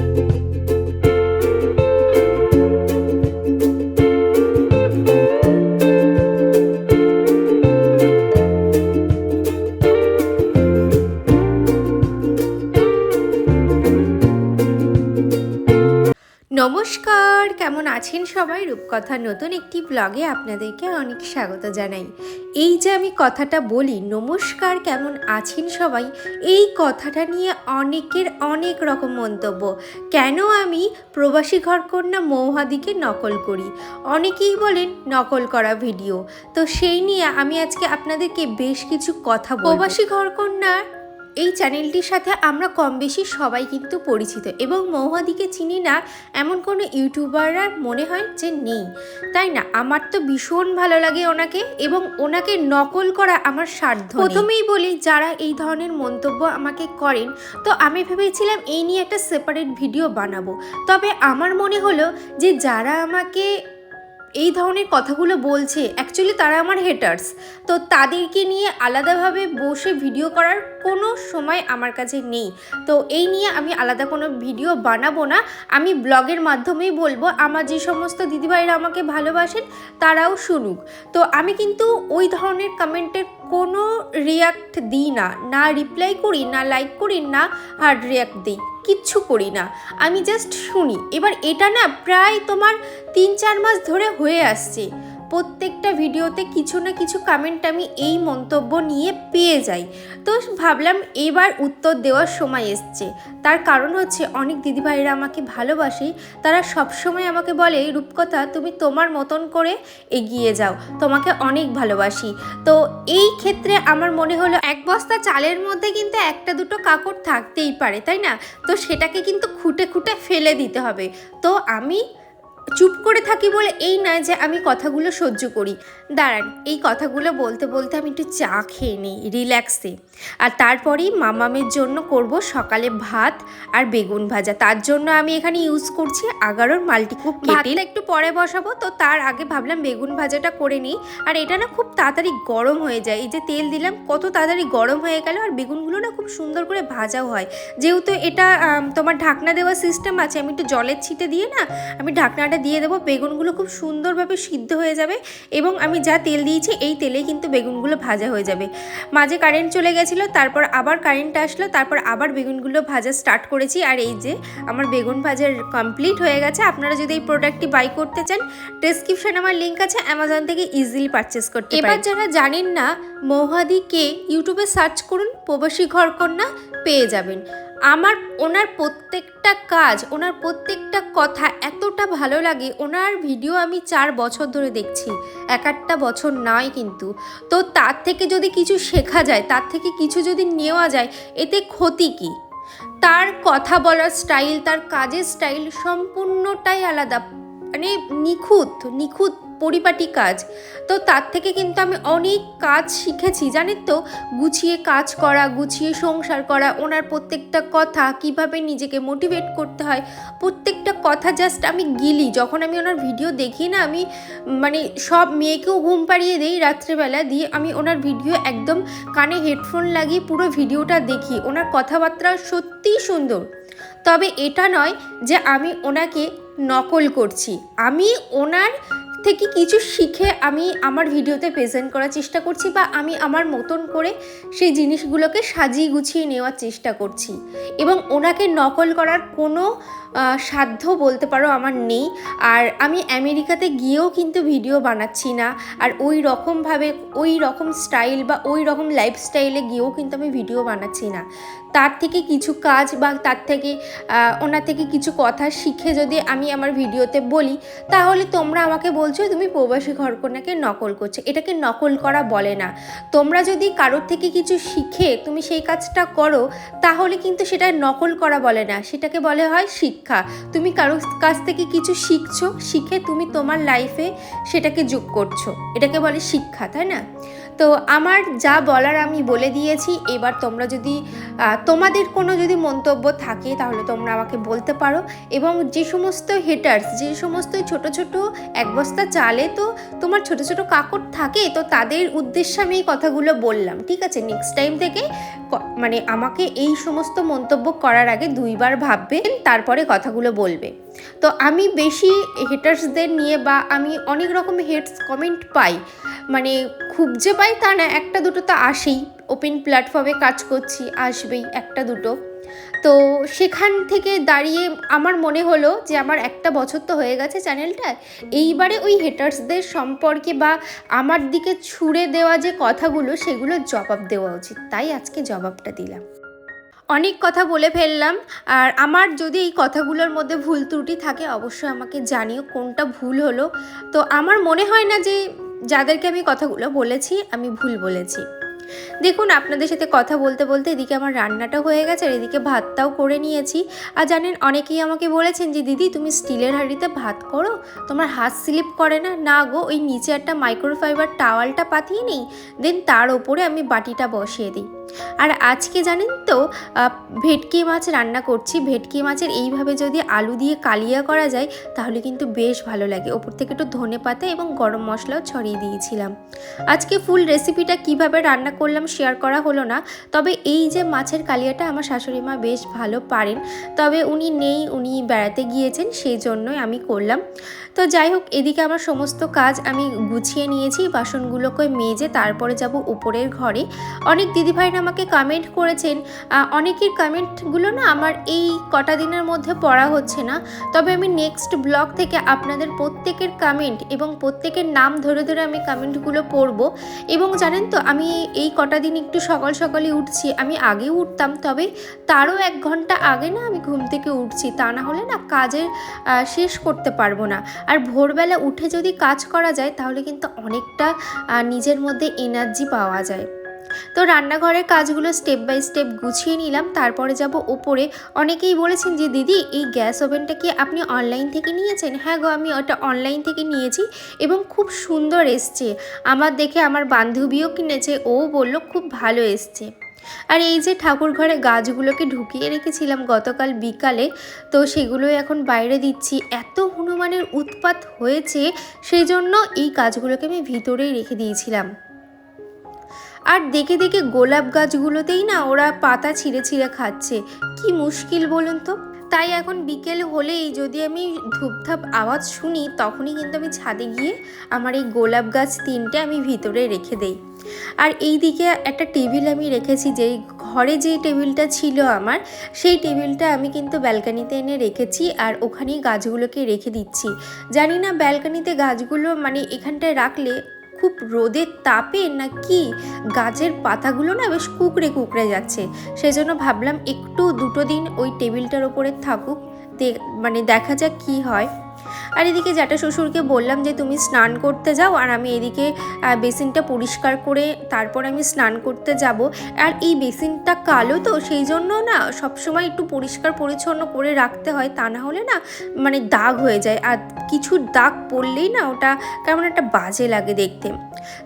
Thank you. নমস্কার, কেমন আছেন সবাই? রূপকথার নতুন একটি ব্লগে আপনাদেরকে অনেক স্বাগত জানাই। এই যে আমি কথাটা বলি, নমস্কার, কেমন আছেন সবাই? এই কথাটা নিয়ে অনেকের অনেক রকম মন্তব্য। কেন আমি প্রবাসী ঘরকন্যা মৌহাদিকে নকল করি? অনেকেই বলেন, নকল করা ভিডিও তো সেই নিয়ে আমি আজকে আপনাদেরকে বেশ কিছু কথা। প্রবাসী ঘরকন্যার এই চ্যানেলটির সাথে আমরা কম বেশি সবাই কিন্তু পরিচিত এবং মৌহাদিকে চিনি না এমন কোনো ইউটিউবাররা মনে হয় যে নেই। তাই না? আমার তো ভীষণ ভালো লাগে ওনাকে এবং ওনাকে নকল করা আমার সাধ্য প্রথমেই বলি, যারা এই ধরনের মন্তব্য আমাকে করেন, তো আমি ভেবেছিলাম এই নিয়ে একটা সেপারেট ভিডিও বানাবো। তবে আমার মনে হলো যে যারা আমাকে এই ধরনের কথাগুলো বলছে অ্যাকচুয়ালি তারা আমার হেটার্স তো তাদেরকে নিয়ে আলাদাভাবে বসে ভিডিও করার কোনো সময় আমার কাছে নেই। তো এই নিয়ে আমি আলাদা কোনো ভিডিও বানাবো না। আমি ব্লগের মাধ্যমেই বলব, আমার যে সমস্ত দিদিভাইরা আমাকে ভালোবাসেন, তারাও শুনুক। তো আমি কিন্তু ওই ধরনের কমেন্টের কোনো রিয়াক্ট দিই না। না রিপ্লাই করি, না লাইক করি, না হার্ড রিয়াক্ট দিই। কিচ্ছু করি না। আমি জাস্ট শুনি। এবার এটা না প্রায় তোমার তিন চার মাস ধরে হয়ে আসছে। প্রত্যেকটা ভিডিওতে কিছু না কিছু কমেন্ট আমি এই মন্তব্য নিয়ে পেয়ে যাই। তো ভাবলাম এবার উত্তর দেওয়ার সময় এসছে। তার কারণ হচ্ছে অনেক দিদিভাইরা আমাকে ভালোবাসে। তারা সবসময় আমাকে বলে, রূপকথা, তুমি তোমার মতন করে এগিয়ে যাও। তোমাকে অনেক ভালোবাসি। তো এই ক্ষেত্রে আমার মনে হলো, এক বস্তা চালের মধ্যে কিন্তু একটা দুটো কাকড় থাকতেই পারে, তাই না? তো সেটাকে কিন্তু খুঁটে খুঁটে ফেলে দিতে হবে। তো আমি চুপ করে থাকি বলে এই নয় যে আমি কথাগুলো সহ্য করি। দাঁড়ান এই কথাগুলো বলতে বলতে আমি একটু চা খেয়ে নিই রিল্যাক্সে। আর তারপরেই মামামের জন্য করব সকালে ভাত আর বেগুন ভাজা। তার জন্য আমি এখানে ইউজ করছি আগারোর মাল্টিকুপ কেটেল একটু পরে বসাবো তো তার আগে ভাবলাম বেগুন ভাজাটা করে নিই। আর এটা না খুব তাড়াতাড়ি গরম হয়ে যায়। এই যে তেল দিলাম কত তাড়াতাড়ি গরম হয়ে গেল। আর বেগুনগুলো না খুব সুন্দর করে ভাজাও হয়। যেহেতু এটা তোমার ঢাকনা দেওয়ার সিস্টেম আছে আমি একটু জলের ছিটে দিয়ে না আমি ঢাকনাটা দিয়ে দেবো বেগুনগুলো খুব সুন্দরভাবে সিদ্ধ হয়ে যাবে এবং আমি যা তেল দিয়েছি এই তেলেই কিন্তু বেগুনগুলো ভাজা হয়ে যাবে। মাঝে কারেন্ট চলে গেছিল তারপর আবার কারেন্ট আসলো তারপর আবার বেগুনগুলো ভাজা স্টার্ট করেছি। আর এই যে আমার বেগুন ভাজার কমপ্লিট হয়ে গেছে আপনারা যদি এই প্রোডাক্টটি বাই করতে চান ডেসক্রিপশনে আমার লিঙ্ক আছে অ্যামাজন থেকে ইজিলি পারচেস করতে এবার যারা জানেন না মৌহাদিকে ইউটিউবে সার্চ করুন প্রবাসী ঘরকন্যা পেয়ে যাবেন। আমার, ওনার প্রত্যেকটা কাজ, ওনার প্রত্যেকটা কথা এতটা ভালো লাগে, ওনার ভিডিও আমি চার বছর ধরে দেখছি, এক একটা বছর নয় কিন্তু। তো তার থেকে যদি কিছু শেখা যায়, তার থেকে কিছু যদি নেওয়া যায়, এতে ক্ষতি কী? তার কথা বলার স্টাইল তার কাজের স্টাইল সম্পূর্ণটাই আলাদা। মানে নিখুঁত নিখুঁত পরিপাটি কাজ। তো তার থেকে কিন্তু আমি অনেক কাজ শিখেছি, জানেন তো? গুছিয়ে কাজ করা, গুছিয়ে সংসার করা, ওনার প্রত্যেকটা কথা, কীভাবে নিজেকে মোটিভেট করতে হয়, প্রত্যেকটা কথা জাস্ট আমি গিলি। যখন আমি ওনার ভিডিও দেখি না, আমি মানে সব মেয়েকেও ঘুম পাড়িয়ে দিই রাত্রেবেলা, দিয়ে আমি ওনার ভিডিও একদম কানে হেডফোন লাগিয়ে পুরো ভিডিওটা দেখি। ওনার কথাবার্তা সত্যিই সুন্দর। তবে এটা নয় যে আমি ওনাকে নকল করছি। আমি ওনার থেকে কিছু শিখে আমি আমার ভিডিওতে প্রেজেন্ট করার চেষ্টা করছি বা আমি আমার মতন করে সেই জিনিসগুলোকে সাজিয়ে গুছিয়ে নেওয়ার চেষ্টা করছি। এবং ওনাকে নকল করার কোনো সাধ্য বলতে পারো আমার নেই। আর আমি আমেরিকাতে গিয়েও কিন্তু ভিডিও বানাচ্ছি না। আর ওই রকমভাবে, ওই রকম স্টাইল বা ওই রকম লাইফস্টাইলে গিয়েও কিন্তু আমি ভিডিও বানাচ্ছি না। তার থেকে কিছু কাজ বা তার থেকে ওনার থেকে কিছু কথা শিখে যদি আমি আমার ভিডিওতে বলি, তাহলে তোমরা আমাকে বলছো, তুমি প্রবাসী ঘরকন্যাকে নকল করছ। এটাকে নকল করা বলে না। তোমরা যদি কারোর থেকে কিছু শিখে তুমি সেই কাজটা করো, তাহলে কিন্তু সেটা নকল করা বলে না। সেটাকে বলে হয় শিক্ষা। তুমি কারোর কাছ থেকে কিছু শিখছো, শিখে তুমি তোমার লাইফে সেটাকে যোগ করছ। এটাকে বলে শিক্ষা, তাই না? তো আমার যা বলার আমি বলে দিয়েছি। এবার তোমরা যদি তোমাদের কোনো যদি মন্তব্য থাকে, তাহলে তোমরা আমাকে বলতে পারো। এবং যে সমস্ত হেটার্স যে সমস্ত ছোট ছোট এক বস্তা চালে তো তোমার ছোট ছোট কাকড় থাকে, তো তাদের উদ্দেশ্যে আমি এই কথাগুলো বললাম। ঠিক আছে? নেক্সট টাইম থেকে মানে আমাকে এই সমস্ত মন্তব্য করার আগে দুইবার ভাববে, তারপরে কথাগুলো বলবে। তো আমি বেশি হেটার্সদের নিয়ে বা আমি অনেক রকম হেটস কমেন্ট পাই। মানে খুব যে পাই তা না, একটা দুটো তো আসেই। ওপেন প্ল্যাটফর্মে কাজ করছি, আসবেই একটা দুটো। তো সেখান থেকে দাঁড়িয়ে আমার মনে হলো যে আমার একটা বছর তো হয়ে গেছে চ্যানেলটা এইবারে ওই হেটার্সদের সম্পর্কে বা আমার দিকে ছুড়ে দেওয়া যে কথাগুলো, সেগুলো জবাব দেওয়া উচিত। তাই আজকে জবাবটা দিলাম। অনেক কথা বলে ফেললাম। আর আমার যদি এই কথাগুলোর মধ্যে ভুল ত্রুটি থাকে, অবশ্যই আমাকে জানিও কোনটা ভুল হলো। তো আমার মনে হয় না যে যাদেরকে আমি কথাগুলো বলেছি, আমি ভুল বলেছি। দেখুন, আপনাদের সাথে কথা বলতে বলতে এদিকে আমার রান্নাটা হয়ে গেছে, আর এদিকে ভাতটাও করে নিয়েছি। আর জানেন, অনেকেই আমাকে বলেছেন যে, দিদি, তুমি স্টিলের হাঁড়িতে ভাত করো? তোমার হাত স্লিপ করে না? না গো, ওই নিচে একটা মাইক্রোফাইবার টাওয়ালটা পাতিয়ে নিই দেন তার ওপরে আমি বাটিটা বসিয়ে দিই। আর আজকে জানেন তো ভেটকি মাছ রান্না করছি। ভেটকি মাছের এইভাবে যদি আলু দিয়ে কালিয়া করা যায়, তাহলে কিন্তু বেশ ভালো লাগে। ওপর থেকে একটু ধনে পাতা এবং গরম মশলাও ছড়িয়ে দিয়েছিলাম। আজকে ফুল রেসিপিটা কীভাবে রান্না করলাম শেয়ার করা হলো না, তবে এই যে মাছের কালিয়াটা আমার শাশুড়ি মা বেশ ভালো পারেন। তবে উনি নেই, উনি বেড়াতে গিয়েছেন, সেই জন্যই আমি করলাম। তো যাই হোক, এদিকে আমার সমস্ত কাজ আমি গুছিয়ে নিয়েছি, বাসনগুলোকে মেজে তারপরে যাব উপরের ঘরে। অনেক দিদিভাইরা আমাকে কমেন্ট করেছেন অনেকের কমেন্টগুলো না আমার এই কটা দিনের মধ্যে পড়া হচ্ছে না। তবে আমি নেক্সট ব্লগ থেকে আপনাদের প্রত্যেকের কমেন্ট এবং প্রত্যেকের নাম ধরে ধরে আমি কমেন্টগুলো পড়ব। এবং জানেন তো, আমি এই কটা দিন একটু সকাল সকালে উঠছি, আমি আগেও উঠতাম, তবে তারও এক ঘণ্টা আগে না আমি ঘুম থেকে উঠছি, তা না হলে না কাজের শেষ করতে পারব না। আর ভোরবেলা উঠে যদি কাজ করা যায়, তাহলে কিন্তু অনেকটা নিজের মধ্যে এনার্জি পাওয়া যায়। তো রান্নাঘরের কাজগুলো স্টেপ বাই স্টেপ গুছিয়ে নিলাম, তারপরে যাব ওপরে। অনেকেই বলেছেন যে, দিদি, এই গ্যাস ওভেনটা কি আপনি অনলাইন থেকে নিয়েছেন? হ্যাঁ গো, আমি ওটা অনলাইন থেকে নিয়েছি এবং খুব সুন্দর এসছে। আমার দেখে আমার বান্ধবীও কিনেছে, ও বলল খুব ভালো এসছে। আর এই যে ঠাকুর ঘরে গাছগুলোকে ঢুকিয়ে রেখেছিলাম গতকাল বিকালে, তো সেগুলোই এখন বাইরে দিচ্ছি। এত হনুমানের উৎপাত হয়েছে, সেই জন্য এই গাছগুলোকে আমি ভিতরেই রেখে দিয়েছিলাম। আর দেখে দেখে গোলাপ গাছগুলোতেই না ওরা পাতা ছিঁড়ে ছিঁড়ে খাচ্ছে। কি মুশকিল বলুন তো? তাই এখন বিকেল হলেই যদি আমি ধূপধাপ আওয়াজ শুনি, তখনই কিন্তু আমি ছাদে গিয়ে আমার এই গোলাপ গাছ তিনটে আমি ভিতরে রেখে দেই। আর এই দিকে একটা টেবিল আমি রেখেছি, যেই ঘরে যে টেবিলটা ছিল আমার, সেই টেবিলটা আমি কিন্তু ব্যালকানিতে এনে রেখেছি আর ওখানেই গাছগুলোকে রেখে দিচ্ছি। জানি না ব্যালকানিতে গাছগুলো মানে এখানটায় রাখলে খুব রোদের তাপে না কি গাছের পাতাগুলো না বেশ কুকড়ে কুকড়ে যাচ্ছে। সেই জন্য ভাবলাম একটু দুটো দিন ওই টেবিলটার ওপরে থাকুক মানে দেখা যাক কি হয়। আর এদিকে জ্যাঠা শ্বশুরকে বললাম যে, তুমি স্নান করতে যাও আর আমি এদিকে বেসিনটা পরিষ্কার করে তারপর আমি স্নান করতে যাব। আর এই বেসিনটা কালো তো, সেই জন্য না সবসময় একটু পরিষ্কার পরিচ্ছন্ন করে রাখতে হয়, তা না হলে না মানে দাগ হয়ে যায়। আর কিছু দাগ পড়লেই না ওটা কেমন একটা বাজে লাগে দেখতে।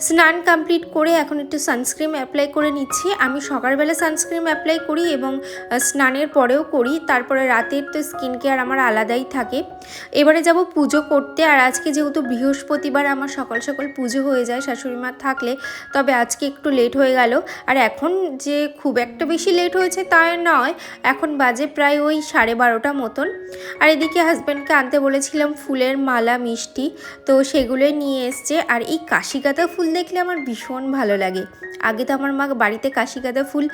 স্নান কমপ্লিট করে এখন একটু সানস্ক্রিম অ্যাপ্লাই করে নিচ্ছি। আমি সকালবেলা সানস্ক্রিম অ্যাপ্লাই করি এবং স্নানের পরেও করি, তারপরে রাতের তো স্কিন কেয়ার আমার আলাদাই থাকে। এবারে যাব পুজো করতে। আর আজকে যেহেতু বৃহস্পতিবার আমার সকাল সকাল পুজো হয়ে যায়, শাশুড়ি মা থাকলে, তবে আজকে একটু লেট হয়ে গেল। আর এখন যে খুব একটা বেশি লেট হয়েছে তা নয়, এখন বাজে প্রায় ওই সাড়ে বারোটা মতন। আর এদিকে হাজব্যান্ডকে আনতে বলেছিলাম ফুলের মালা, মিষ্টি, তো সেগুলোই নিয়ে এসছে। আর এই কাশিকাতা ফুল দেখলে আমার ভীষণ ভালো লাগে। আগে তো আমার মা বাড়িতে কাশিকাতা ফুল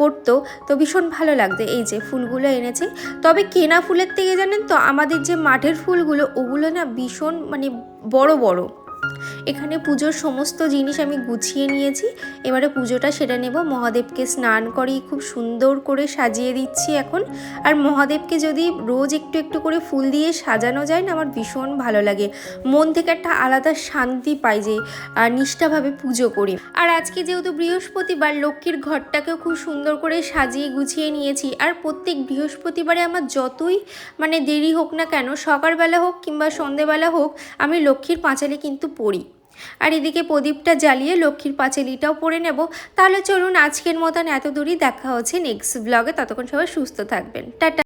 করতো, তো ভীষণ ভালো লাগতো। এই যে ফুলগুলো এনেছে। তবে কেনা ফুলের থেকে জানেন তো, আমাদের যে মাঠের ফুলগুলো ওগুলো না ভীষণ মানে বড় বড়। এখানে পুজোর সমস্ত জিনিস আমি গুছিয়ে নিয়েছি। এবারে পুজোটা সেটা নেব। মহাদেবকে স্নান করিয়ে খুব সুন্দর করে সাজিয়ে দিচ্ছি এখন। আর মহাদেবকে যদি রোজ একটু একটু করে ফুল দিয়ে সাজানো যায় না, আমার ভীষণ ভালো লাগে। মন থেকে একটা আলাদা শান্তি পাই যে নিষ্ঠাভাবে পুজো করি। আর আজকে যেহেতু বৃহস্পতিবার, লক্ষ্মীর ঘরটাকেও খুব সুন্দর করে সাজিয়ে গুছিয়ে নিয়েছি। আর প্রত্যেক বৃহস্পতিবারে আমার যতই মানে দেরি হোক না কেন, সকালবেলা হোক কিংবা সন্ধেবেলা হোক, আমি লক্ষ্মীর পাঁচালি কিন্তু পড়ি। আর এদিকে প্রদীপটা জ্বালিয়ে লক্ষ্মীর পাঁচালিটাও পরে নেব। তাহলে চলুন আজকের মতন এত দূরই দেখা হচ্ছে নেক্সট ব্লগে ততক্ষণ সবাই সুস্থ থাকবেন। টাটা।